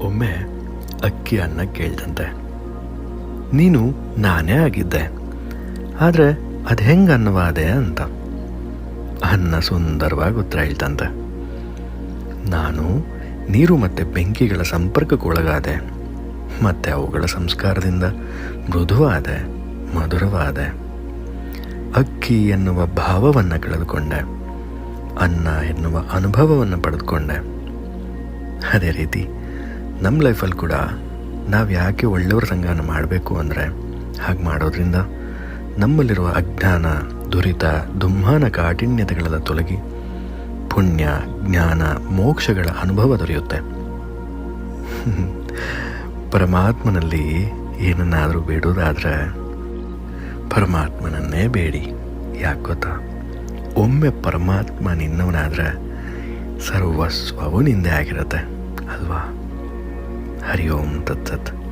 ಒಮ್ಮೆ ಅಕ್ಕಿ ಅನ್ನ ಕೇಳ್ದಂತೆ. ನೀನು ನಾನೇ ಆಗಿದ್ದೆ. ಆದರೆ ಅದು ಹೆಂಗೆ ಅನ್ನವಾದೆ ಅಂತ. ಅನ್ನ ಸುಂದರವಾಗಿ ಉತ್ತರ ಹೇಳ್ತಂತೆ. ನಾನು ನೀರು ಮತ್ತು ಬೆಂಕಿಗಳ ಸಂಪರ್ಕಕ್ಕೊಳಗಾದೆ ಮತ್ತು ಅವುಗಳ ಸಂಸ್ಕಾರದಿಂದ ಮೃದುವಾದೆ, ಮಧುರವಾದೆ. ಅಕ್ಕಿ ಎನ್ನುವ ಭಾವವನ್ನು ಕಳೆದುಕೊಂಡೆ. ಅನ್ನ ಎನ್ನುವ ಅನುಭವವನ್ನು ಪಡೆದುಕೊಂಡೆ. ಅದೇ ರೀತಿ ನಮ್ಮ ಲೈಫಲ್ಲಿ ಕೂಡ ನಾವು ಯಾಕೆ ಒಳ್ಳೆಯವ್ರ ಸಂಘನ ಮಾಡಬೇಕು ಅಂದರೆ ಹಾಗೆ ಮಾಡೋದ್ರಿಂದ ನಮ್ಮಲ್ಲಿರುವ ಅಜ್ಞಾನ, ದುರಿತ, ದುಮ್ಮಾನ ಕಾಠಿಣ್ಯತೆಗಳೆಲ್ಲ ತೊಲಗಿ ಪುಣ್ಯ, ಜ್ಞಾನ, ಮೋಕ್ಷಗಳ ಅನುಭವ ದೊರೆಯುತ್ತೆ. ಪರಮಾತ್ಮನಲ್ಲಿ ಏನನ್ನಾದರೂ ಬೇಡೋದಾದರೆ ಪರಮಾತ್ಮನನ್ನೇ ಬೇಡಿ. ಯಾಕೆ ಗೊತ್ತಾ? ಒಮ್ಮೆ ಪರಮಾತ್ಮ ನಿನ್ನವನಾದರೆ ಸರ್ವಸ್ವವು ನಿಂದೆ ಆಗಿರುತ್ತೆ, ಅಲ್ವಾ? тет-а-тет. -тет. -а -тет.